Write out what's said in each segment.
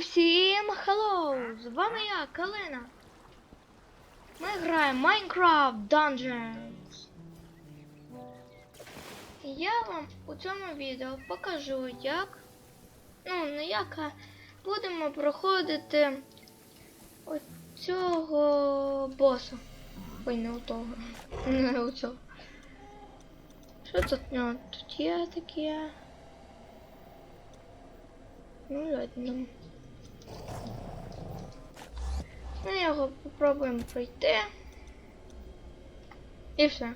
всім hello! З вами я, Калина. Ми граємо Minecraft Dungeons. Я вам у цьому відео покажу, як. Ну, не як, а будемо проходити ось цього боса. Ой, не у того. Не у цього. Що тут нього тут є таке? Ну, ладно. Ми його попробуємо пройти. І все.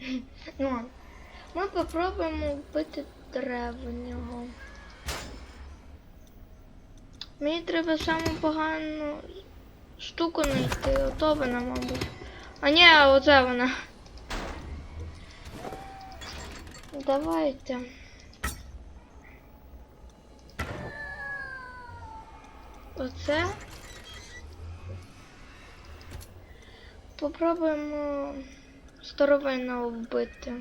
Ну ладно. Ми попробуємо вбити древнього. Мені треба саму погану штуку знайти. Ото вона, мабуть. А ні, оце вона. Давайте. Оце. Попробуємо старовинного вбити.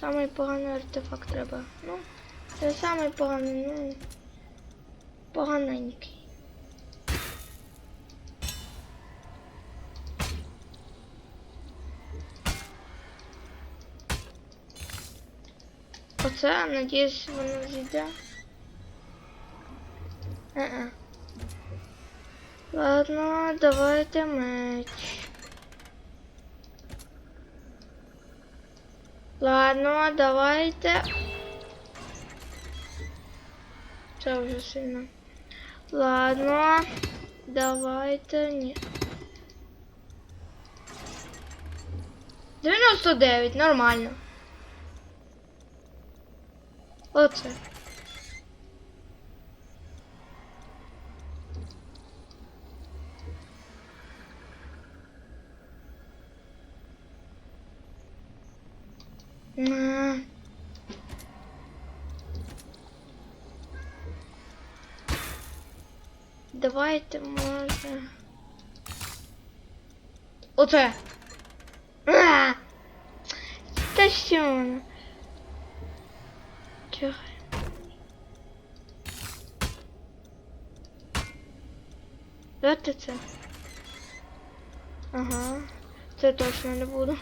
Самий поганий артефакт треба. Ну, це самий поганий, ну. Поганенький. Оце, надіюсь, воно зійде. Е-е. Ладно, давайте меч. Ладно, давайте. Це вже сильно. Ладно, давайте ні. 99, нормально. Оце. На. Давайте може. Оце. А! Та що воно? Чого? Давайте це. Ага. Це точно не буду.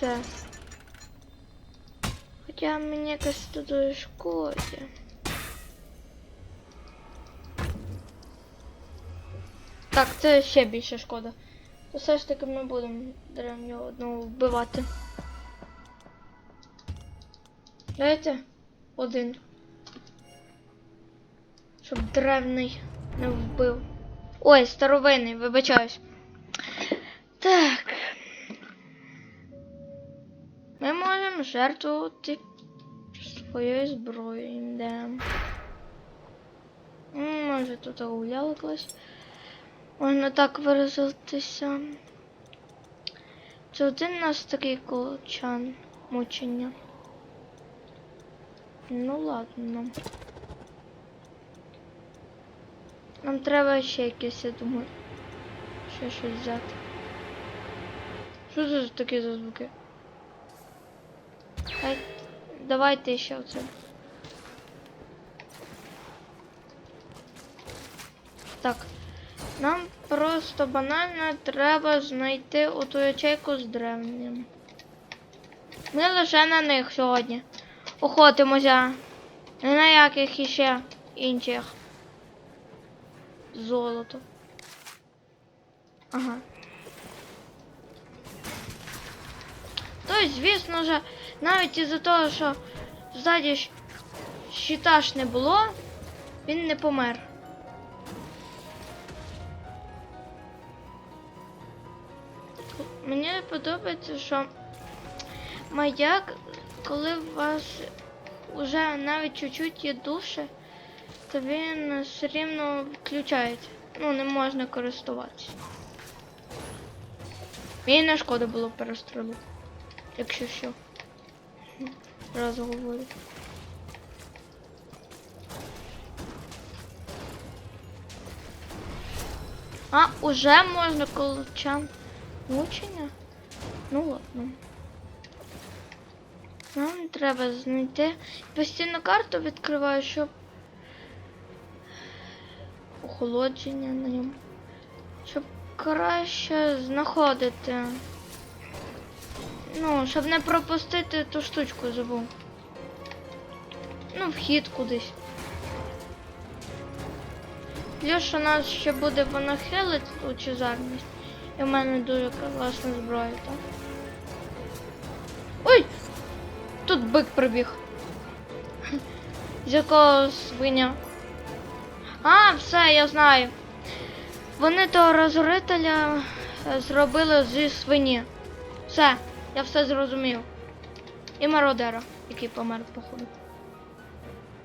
Це. Хоча мені якось тут шкоді. Так, це ще більше шкода. То все ж таки ми будемо древнього одного вбивати. Дайте один. Щоб древний не вбив. Ой, старовинний, вибачаюсь. Жертвувати своєю зброєю. Да. М, Може тут гуляли колись. Можна так виразитися. Це один нас такий колчан мучення. Ну ладно. Нам треба ще якесь, я думаю. Ще щось взяти. Що це за такі за звуки? Давайте ще оце. Так. Нам просто банально треба знайти оту ячейку з древнім. Ми лише на них сьогодні. Охотимося. Не на яких іще інших. Золото. Ага. Тобто, звісно ж, навіть із-за того, що ззаді щита ж не було, він не помер. Мені подобається, що маяк, коли у вас вже навіть чуть-чуть є душе, то він все рівно включається. Ну, не можна користуватися. Мені не шкода було перестрілити. Якщо що. Разу говорю. А, уже можна колчан мучення? Ну ладно. Нам треба знайти. Постійно карту відкриваю, щоб охолодження на ньому. Щоб краще знаходити. Ну, щоб не пропустити ту штучку забув. Ну, вхід кудись. Плюс у нас ще буде вона хилить лучезарність. І в мене дуже класна зброя, так? Ой! Тут бик прибіг. З якого свиня. А, все, я знаю. Вони того розгорителя е, зробили зі свині. Все, я все зрозумів. І мародера, який помер, походу.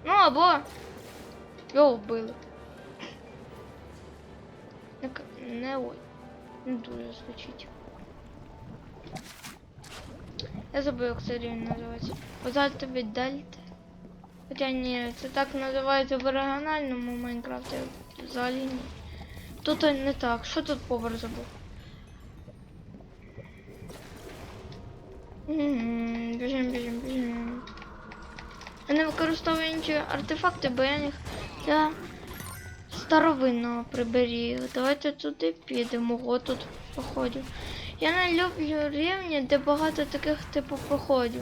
Ну або його вбили. Не, не ой. Не дуже звучить. Я забув, як це рівень називається. Позад тобі дальте. Хоча ні, це так називається в оригінальному Майнкрафті, взагалі ні. Тут не так. Що тут повар забув? Біжим, біжим, біжим. Я не використовую інші артефакти, бо я їх для старовинного приберіг. Давайте туди підемо. О, тут походів. Я не люблю рівні, де багато таких типу походів.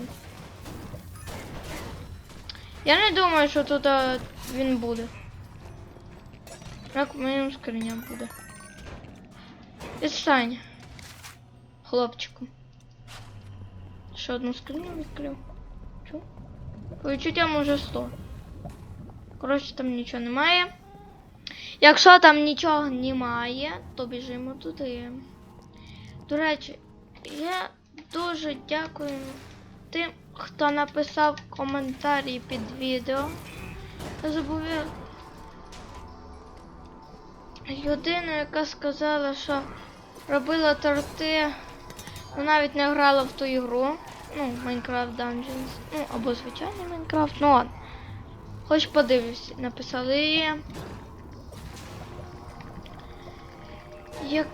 Я не думаю, що тут а, він буде. Як моїм скриням буде. Відстань. Хлопчику. Ще одну скриню відкрив. Чу? Відчуттям уже 100. Коротше, там нічого немає. Якщо там нічого немає, то біжимо туди. До речі, я дуже дякую тим, хто написав коментарі під відео. Я забув людину, яка сказала, що робила торти, ну навіть не грала в ту ігру. Ну, Minecraft Dungeons. Ну, або звичайний Minecraft, ну ладно. Хоч подивлюсь, написали. Як...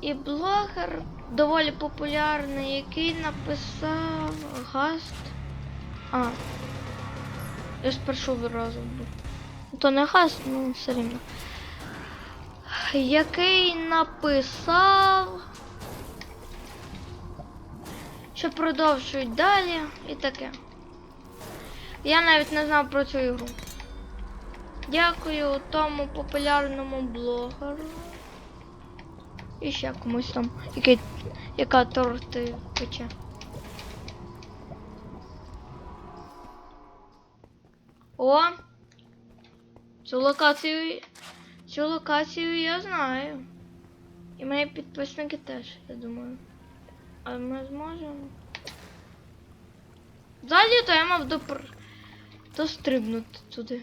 І блогер доволі популярний, який написав Гаст. А. Я з першого разу був. То не Гаст, ну все рівно. Який написав. Що продовжують далі і таке. Я навіть не знав про цю ігру. Дякую тому популярному блогеру. І ще комусь там, який, яка торти пече. О! Цю локацію. Цю локацію я знаю. І мої підписники теж, я думаю. А ми зможемо. Взагалі то я мав допр... дострибнути туди.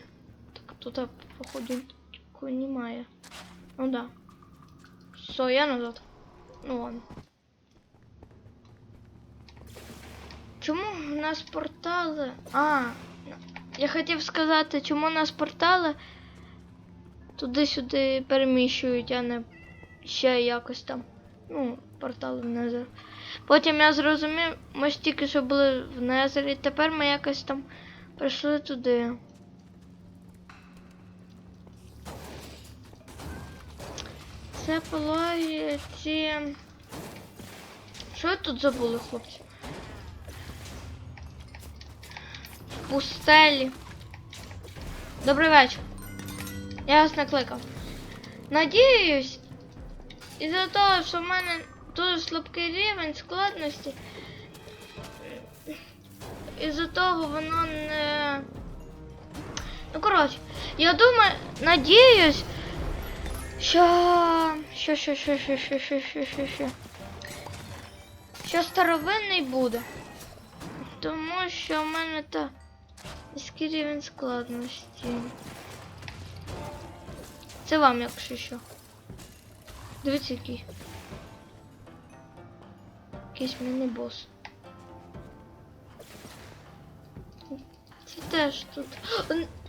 Так тут, походу, немає. Ну да. Все, я назад. Ну ладно. Чому у нас портали? А, я хотів сказати, чому у нас портали туди-сюди переміщують, а не ще якось там. Ну, портали Незер. Потім я зрозумів, ми ж тільки що були в Незері, тепер ми якось там прийшли туди. Це пологі ці. Що тут забули, хлопці? Пустелі. Добрий вечір. Я вас накликав. Надіюсь, із-за того, що в мене дуже слабкий рівень складності. Із-за того воно не. Ну, коротше, я думаю, надіюсь, що. Що, що, що, що, що, що, що, що, що. Що старовинний буде. Тому що в мене та низький рівень складності. Це вам, якщо що. Дивіться який. Якийсь міні-бос. Це теж тут.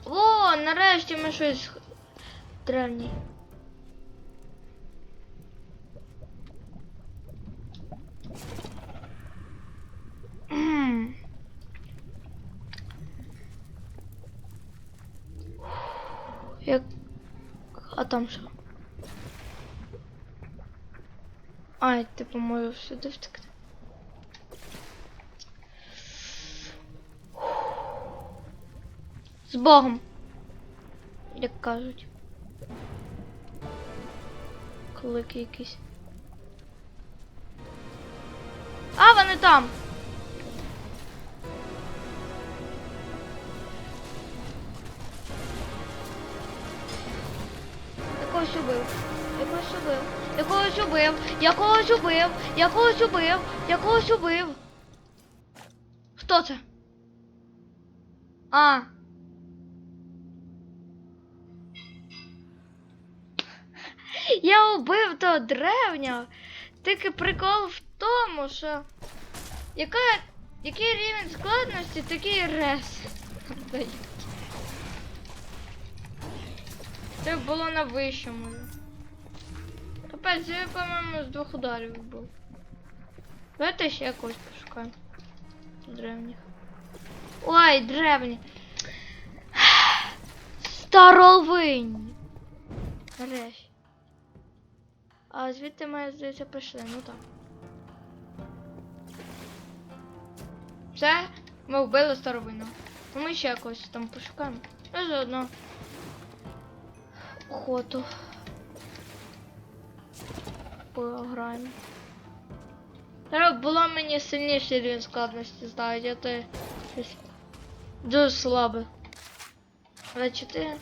О, нарешті ми щось древнє. М. Як а там що? Ай, типу можу сюди втекти. З Богом. Як кажуть. Клики якісь. А, вони там! Якогось убив. Якогось убив. Якогось убив. Якогось убив. Якогось убив. Якогось убив. Хто це? А. Я убив того древнього. Тільки прикол в тому, що яка, який рівень складності, такий дають. Це було на вищому. Капець, я, по-моєму, з двох ударів був. Давайте ще якось пошукаємо. Древніх. Ой, древні. Старовинні. Нарешті. А звідти ми, здається, пішли, ну так. Все, ми вбили старовину. Ну ми ще якось там пошукаємо. Ну заодно. Охоту. Пограємо. Треба було мені сильніший рівень складності ставити, а то щось дуже слабе. 24.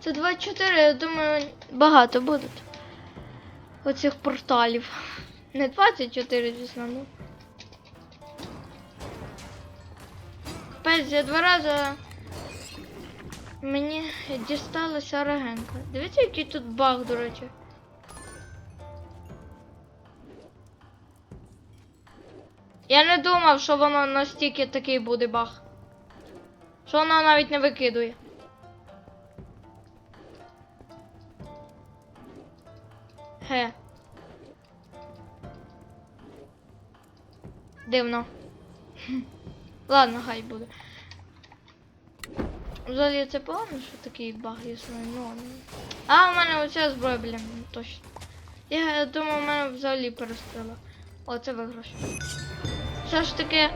Це 24, я думаю, багато буде. Оцих порталів. Не 24, звісно, ну. Капець, я два рази мені дісталася регенка. Дивіться, який тут баг, до речі. Я не думав, що воно настільки такий буде баг. Що воно навіть не викидує. Ге. Дивно. Ладно, хай буде. Взагалі це погано, що такий баг існує, ну. А, у мене оця зброя, блін, точно. Я думав, у мене взагалі перестріла. О, це виграш. Все ж таки,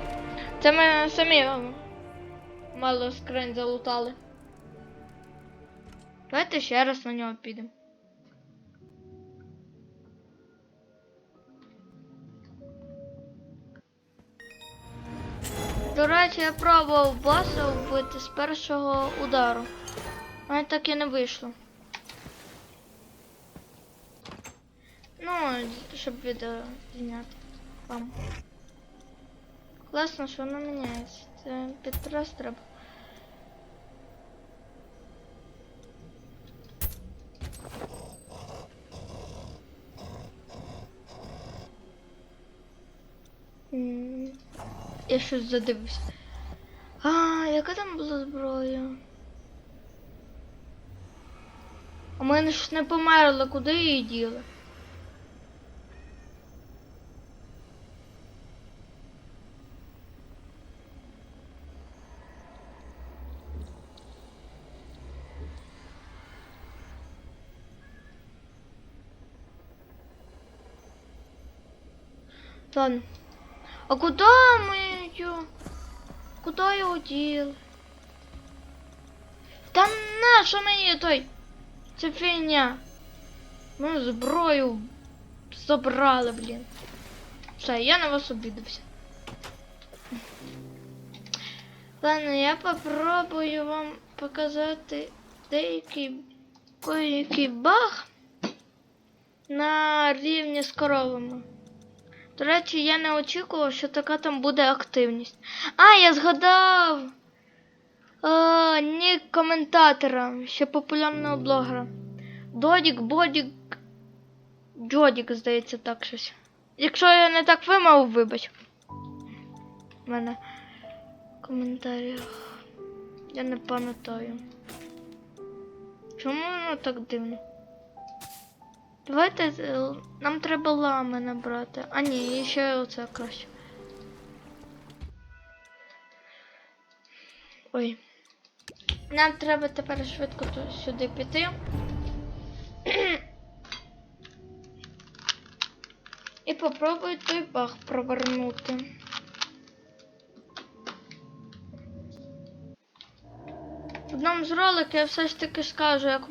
це ми самі мало скринь залутали. Давайте ще раз на нього підемо. До речі, я пробував боса вбити з першого удару. Мене так і не вийшло. Ну, щоб відео зняти вам. Класно, що воно міняється. Це підраз треба. Я щось задивився. А, яка там була зброя? У мене ж не померла, куди її діли? Ладно. А куда мы ее? Куда его дел? Та на що мені той? Це фігня. Ми зброю забрали, блін. Все, я на вас обідався. Ладно, я попробую вам показати деякий який баг на рівні з коровами. До речі, я не очікував, що така там буде активність. А, я згадав е, нік коментатора, ще популярного блогера. Додік, Бодік, Джодік, здається, так щось. Якщо я не так вимовив, вибач. У мене в коментарях. Я не пам'ятаю. Чому воно так дивно? Давайте е, нам треба лами набрати. А ні, ще оце краще. Ой. Нам треба тепер швидко сюди піти. І попробую той баг провернути. В одному з роликів я все ж таки скажу, як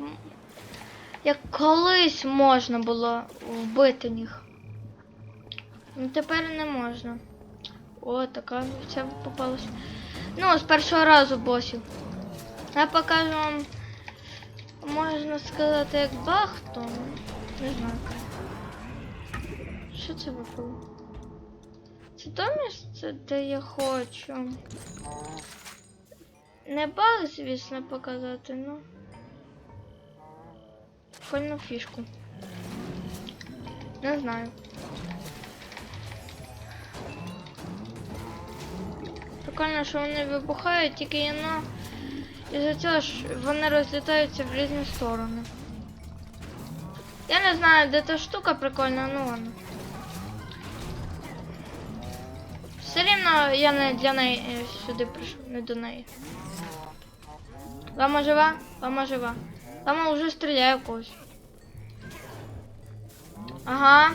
як колись можна було вбити їх. Ну тепер не можна. О, така це попалась. Ну, з першого разу босів. Я покажу вам, можна сказати, як баг, не знаю. Що це випало? Це то місце, де я хочу. Не баг, звісно, показати, ну. Прикольну фішку. Не знаю. Прикольно, що вони вибухають, тільки я на... Із-за цього ж вони розлітаються в різні сторони. Я не знаю, де та штука прикольна, ну ладно. Все рівно я не для неї е, сюди прийшов, не до неї. Лама жива? Лама жива. Лама вже стріляє в когось. Ага.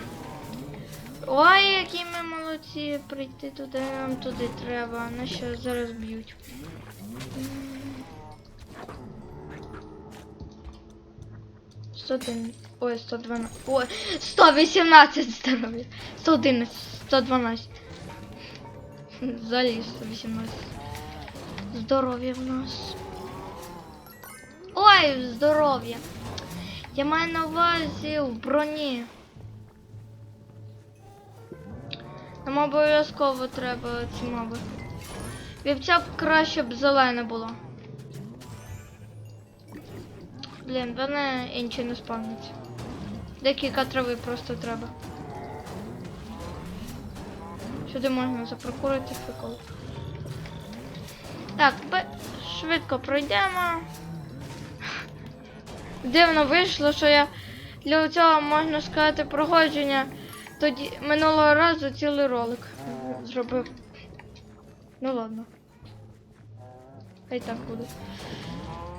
Ой, які ми молодці, прийти туди, нам туди треба. Нас ще зараз б'ють. Ой, 112. Ой, 118 здоров'я. 111, 112. Взагалі 118. Здоров'я в нас. Ой, здоров'я. Я маю на увазі в броні. Нам обов'язково треба ці моби. Вівця б краще б зелене було. Блін, вони інші не спавняться. Декілька трави просто треба. Сюди можна запрокурити прикол. Так, швидко пройдемо. Дивно вийшло, що я для цього можна сказати проходження. Тоді минулого разу цілий ролик зробив. Ну ладно. Хай так буде.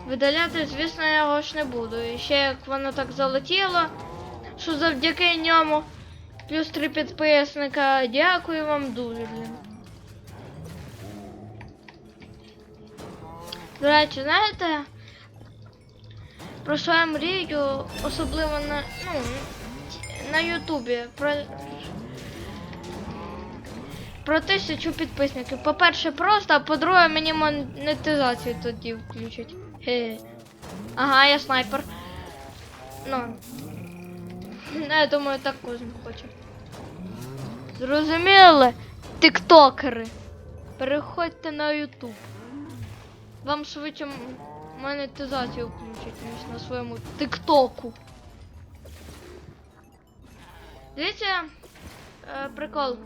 Видаляти, звісно, я його ж не буду. І ще як воно так залетіло, що завдяки ньому плюс три підписника. Дякую вам дуже, блін. До речі, знаєте, про що мрію, особливо на, ну, на Ютубі. Про, про тисячу підписників. По-перше, просто, а по-друге, мені монетизацію тоді включать. Хе. Ага, я снайпер. Ну. Ну, я думаю, так кожен хоче. Зрозуміли? Тиктокери. Переходьте на Ютуб. Вам швидше монетизацію включать, ніж на своєму тиктоку. Дивіться, е, прикол.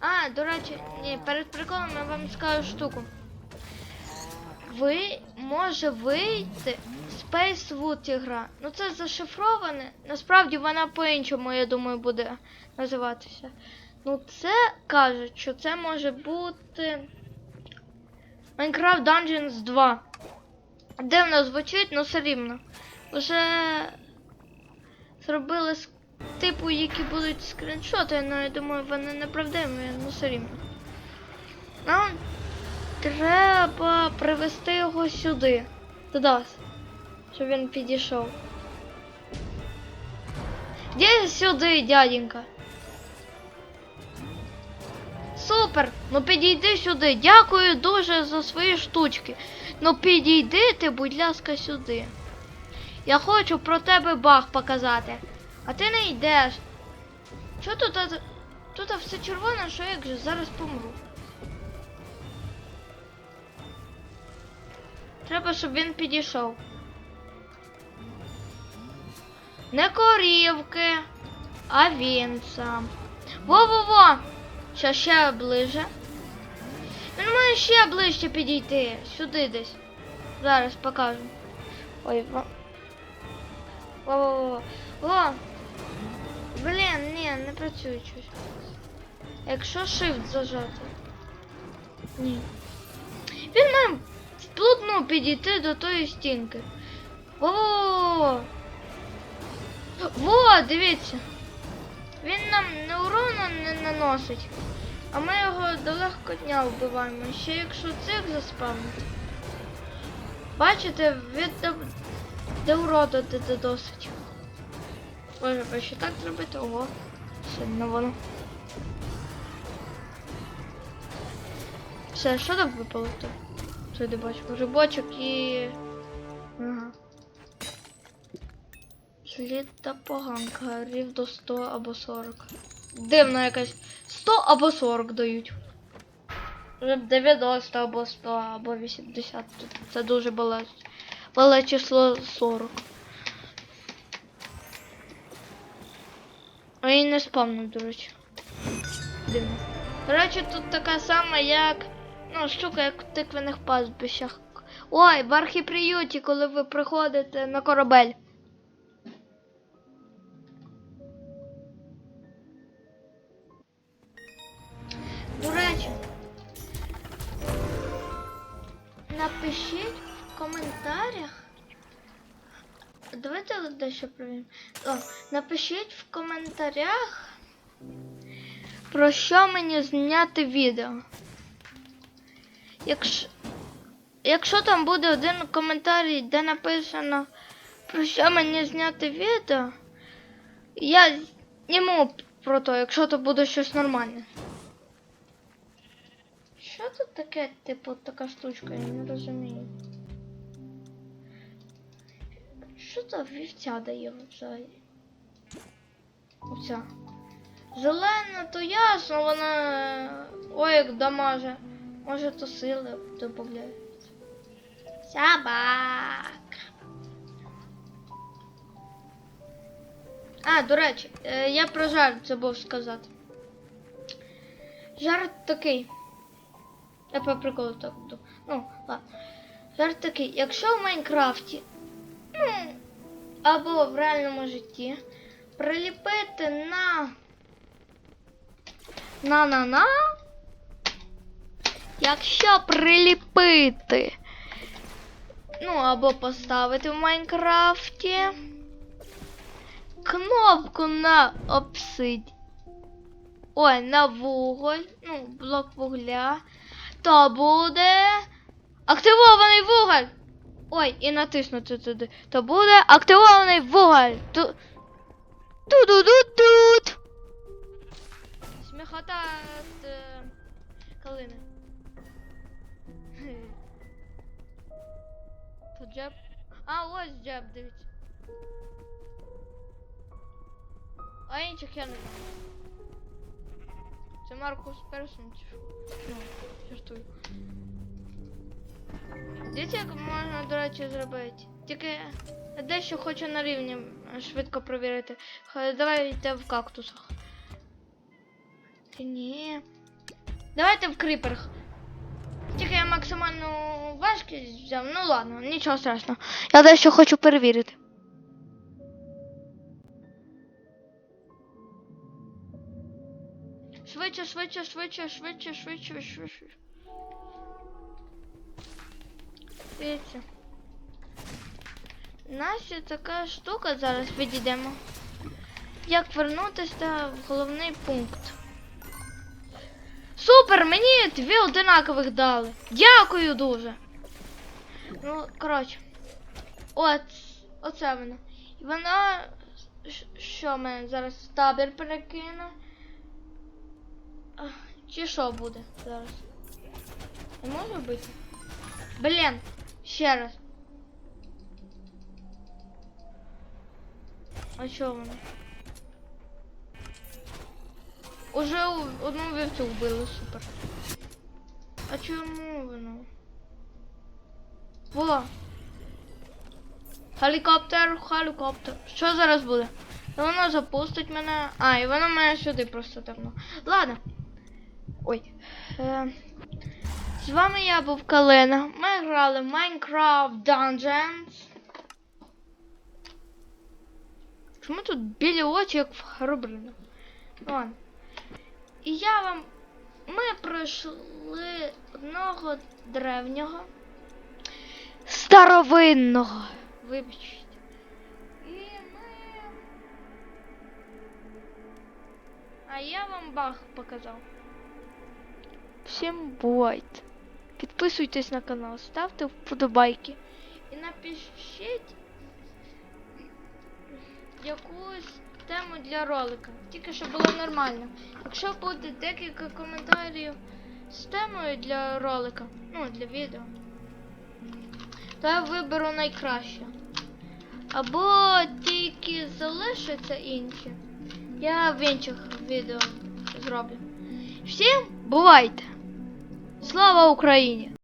А, до речі, ні, перед приколом я вам скажу штуку. Ви може вийти Space Wood ігра. Ну це зашифроване. Насправді вона по-іншому, я думаю, буде називатися. Ну це кажуть, що це може бути Minecraft Dungeons 2. Дивно звучить, але все рівно. Вже зробили типу, які будуть скріншоти, але я думаю, вони неправдиві, ну все рівно. Нам треба привести його сюди. До. Щоб він підійшов. Де сюди, дяденька? Супер! Ну підійди сюди. Дякую дуже за свої штучки. Ну підійди ти, будь ласка, сюди. Я хочу про тебе баг показати. А ти не йдеш. Що тут? Тут все червоне, що як же зараз помру. Треба, щоб він підійшов. Не корівки, а він сам. Во-во-во! Ще ще ближе. Він має ще ближче підійти. Сюди десь. Зараз покажу. Ой, во. Во-во-во. Во! Блін, ні, не працює щось. Якщо shift зажати. Ні. Він має вплотну підійти до тої стінки. Во! Во, дивіться. Він нам не урону не наносить, а ми його до легко дня вбиваємо. Ще якщо цих заспавнити. Бачите, від до уроду де досить. Може, ви ще так зробити? Ого, сильно воно. Все, що там випало? Що я не бачу? Грибочок і. Ага. Слід та поганка, рів до 100 або 40. Дивно якась. 100 або 40 дають. Вже б 90 або 100 або 80. Це дуже бале. Бале число 40. А і не спавнив, до речі. Дивно. До речі, тут така сама, як. Ну, штука, як в тиквених пастбищах. Ой, в архіприюті, коли ви приходите на корабель. Дещо провіримо. О, напишіть в коментарях, про що мені зняти відео. Якщо, якщо там буде один коментарій, де написано, про що мені зняти відео, я зніму про то, якщо то буде щось нормальне. Що тут таке, типу, така штучка, я не розумію. За вівця дає взагалі? Оця. Зелена, то ясно, вона. Ой, як дамаже. Може то сили додається. Собак. А, до речі, е, я про жарт забув сказати. Жарт такий. Я по приколу так буду. Ну, ладно. Жарт такий, якщо в Майнкрафті, ну, або в реальному житті, приліпити на. На-на-на. Якщо приліпити. Ну, або поставити в Майнкрафті. Кнопку на обсидь. Ой, на вуголь. Ну, блок вугля. То буде активований вуголь. Ой, і натиснути туди. То буде активований вуголь. Ту. Ту-ду-ду-тут. Сміхота з е, калини. Тут джеб. А, ось джеб, дивіться. А інших я не знаю. Це Маркус Персон чи що? Ну, жартую. Дивіться, як можна, до речі, зробити. Тільки дещо хочу на рівні швидко провірити. Давайте в кактусах. Ні. Давайте в криперах. Тільки я максимальну важкість взяв. Ну ладно, нічого страшного. Я дещо хочу перевірити. Швидше, швидше, швидше, швидше, швидше, швидше. Дивіться. Нас така штука, зараз відійдемо. Як вернутися в головний пункт. Супер! Мені дві одинакових дали. Дякую дуже. Ну, коротше. От, оце воно. І вона. Що мене зараз табір перекине? Чи що буде зараз? Не може бути? Блін, ще раз. А що воно? Уже одну вівцю вбили, супер. А чому воно? Во! Гелікоптер, гелікоптер. Що зараз буде? Воно запустить мене. А, і воно мене сюди просто давно. Ладно. Ой. Е, з вами я був Калина. Ми грали в Minecraft Dungeons. Чому тут білі очі, як в Херобрина? Ладно. І я вам. Ми пройшли одного древнього. Старовинного. Вибачте. І ми. я вам баг показав. Всім бувайте. Підписуйтесь на канал, ставте вподобайки. І напишіть якусь тему для ролика. Тільки щоб було нормально. Якщо буде декілька коментарів з темою для ролика, ну для відео, то я виберу найкраще. Або ті, які залишаться інші, я в інших відео зроблю. Всім бувайте! Слава Україні!